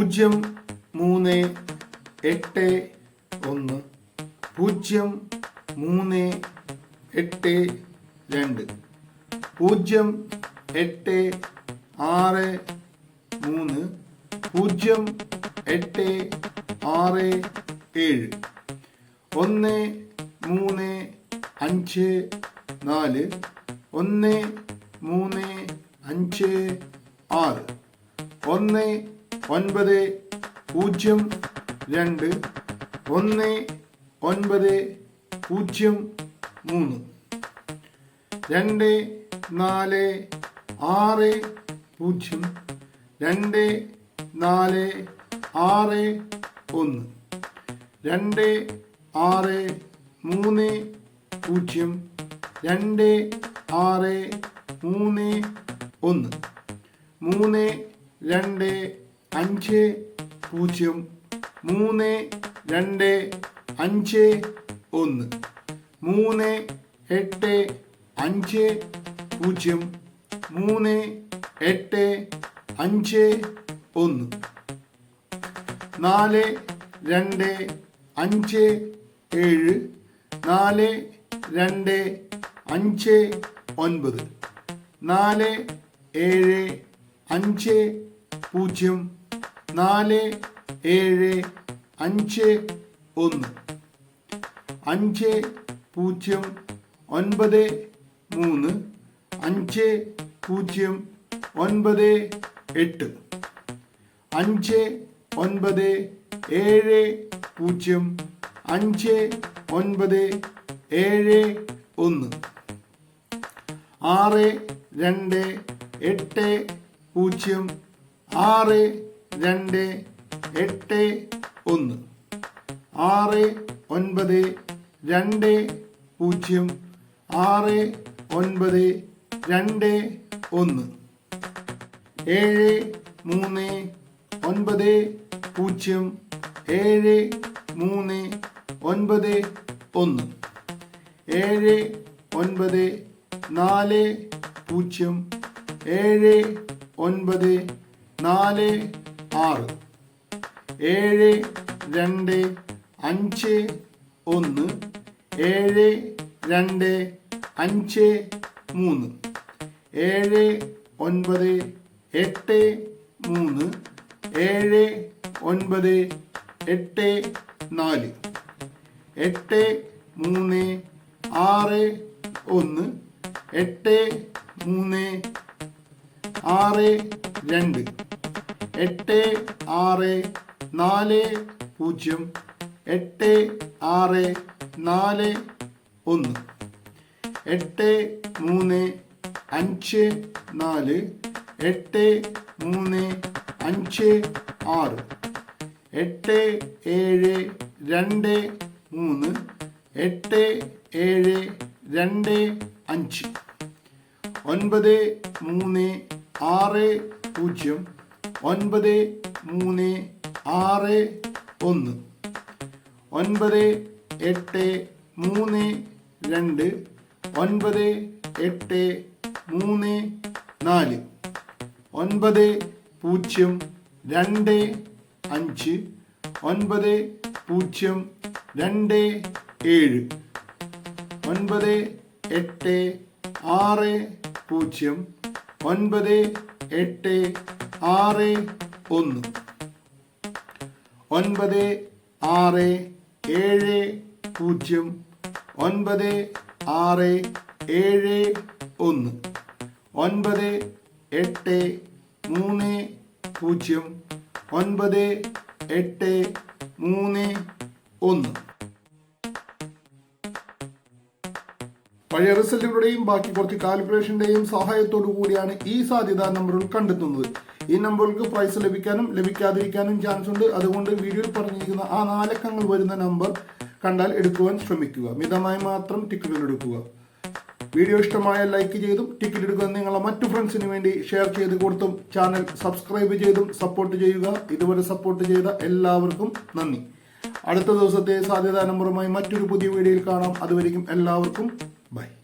പൂജ്യം മൂന്ന് എട്ട് ഒന്ന് പൂജ്യം മൂന്ന് എട്ട് രണ്ട് പൂജ്യം എട്ട് ആറ് മൂന്ന് പൂജ്യം എട്ട് ആറ് ഏഴ് ഒന്ന് മൂന്ന് അഞ്ച് നാല് ഒന്ന് മൂന്ന് അഞ്ച് ആറ് ഒന്ന് ഒൻപത് പൂജ്യം രണ്ട് ഒന്ന് ഒൻപത് പൂജ്യം മൂന്ന്. രണ്ട് നാല് ആറ് പൂജ്യം. രണ്ട് നാല് ആറ് ഒന്ന്. രണ്ട് ആറ് മൂന്ന് പൂജ്യം. രണ്ട് ആറ് മൂന്ന് ഒന്ന്. മൂന്ന് രണ്ട് അഞ്ച് പൂജ്യം മൂന്ന് രണ്ട് അഞ്ച് ഒന്ന്. മൂന്ന് എട്ട് അഞ്ച് പൂജ്യം മൂന്ന് എട്ട് അഞ്ച് ഒന്ന്. നാല് രണ്ട് അഞ്ച് ഏഴ്. നാല് രണ്ട് അഞ്ച് ഒൻപത്. നാല് ഏഴ് അഞ്ച് പൂജ്യം നാല് ഏഴ് അഞ്ച് ഒന്ന്. അഞ്ച് പൂജ്യം ഒൻപത് മൂന്ന്. അഞ്ച് പൂജ്യം ഒൻപത് എട്ട്. അഞ്ച് ഒൻപത് ഏഴ് പൂജ്യം അഞ്ച് ഒൻപത് ഏഴ് ഒന്ന്. ആറ് രണ്ട് എട്ട് പൂജ്യം ആറ് രണ്ട് എട്ട് ഒന്ന്. ആറ് ഒൻപത് രണ്ട് പൂജ്യം. ആറ് ഒൻപത് രണ്ട് ഒന്ന്. ഏഴ് മൂന്ന് ഒൻപത് പൂജ്യം. ഏഴ് മൂന്ന് ഒൻപത് ഒന്ന്. ഏഴ് ഒൻപത് നാല് പൂജ്യം. ഏഴ് ഒൻപത് നാല് ആറ്. ഏഴ് രണ്ട് അഞ്ച് ഒന്ന്. ഏഴ് രണ്ട് അഞ്ച് മൂന്ന്. ഏഴ് ഒൻപത് എട്ട് മൂന്ന്. ഏഴ് ഒൻപത് എട്ട് നാല്. എട്ട് മൂന്ന് ആറ് ഒന്ന്. എട്ട് മൂന്ന് ആറ് രണ്ട്. എട്ട് ആറ് നാല് പൂജ്യം എട്ട് ആറ് നാല് ഒന്ന്. എട്ട് മൂന്ന് അഞ്ച് നാല്. എട്ട് മൂന്ന് അഞ്ച് ആറ്. എട്ട് ഏഴ് രണ്ട് മൂന്ന്. എട്ട് ഏഴ് രണ്ട് അഞ്ച്. ഒൻപത് മൂന്ന് ആറ് പൂജ്യം ഒൻപത് മൂന്ന് ആറ് ഒന്ന്. ഒൻപത് എട്ട് മൂന്ന് രണ്ട്. ഒൻപത് എട്ട് മൂന്ന് നാല്. ഒൻപത് പൂജ്യം രണ്ട് അഞ്ച്. ഒൻപത് പൂജ്യം രണ്ട് ഏഴ്. ഒൻപത് എട്ട് ആറ് പൂജ്യം. ഒൻപത് എട്ട് ആറ് ഒന്ന്. ഒൻപത് ആറ് ഏഴ് പൂജ്യം. ഒൻപത് ആറ് ഏഴ് ഒന്ന്. ഒൻപത് എട്ട് മൂന്ന് പൂജ്യം. ഒൻപത് എട്ട് മൂന്ന് ഒന്ന്. പഴയ റിസൾട്ടുകളുടെയും ബാക്കി കുറച്ച് കാൽക്കുലേഷന്റെയും സഹായത്തോടു കൂടിയാണ് ഈ സാധ്യതാ നമ്പറുകൾ കണ്ടെത്തുന്നത്. ഈ നമ്പറുകൾക്ക് പ്രൈസ് ലഭിക്കാനും ലഭിക്കാതിരിക്കാനും ചാൻസ് ഉണ്ട്. അതുകൊണ്ട് വീഡിയോയിൽ പറഞ്ഞിരിക്കുന്ന ആ നാലക്കങ്ങൾ വരുന്ന നമ്പർ കണ്ടാൽ എടുക്കുവാൻ ശ്രമിക്കുക. മിതമായി മാത്രം ടിക്കറ്റുകൾ എടുക്കുക. വീഡിയോ ഇഷ്ടമായ ലൈക്ക് ചെയ്തും ടിക്കറ്റ് എടുക്കുക നിങ്ങളെ മറ്റു ഫ്രണ്ട്സിന് വേണ്ടി ഷെയർ ചെയ്ത് കൊടുത്തും ചാനൽ സബ്സ്ക്രൈബ് ചെയ്തും സപ്പോർട്ട് ചെയ്യുക. ഇതുവരെ സപ്പോർട്ട് ചെയ്ത എല്ലാവർക്കും നന്ദി. അടുത്ത ദിവസത്തെ സാധ്യതാ നമ്പറുമായി മറ്റൊരു പുതിയ വീഡിയോയിൽ കാണാം. അതുവരെയും എല്ലാവർക്കും Bye.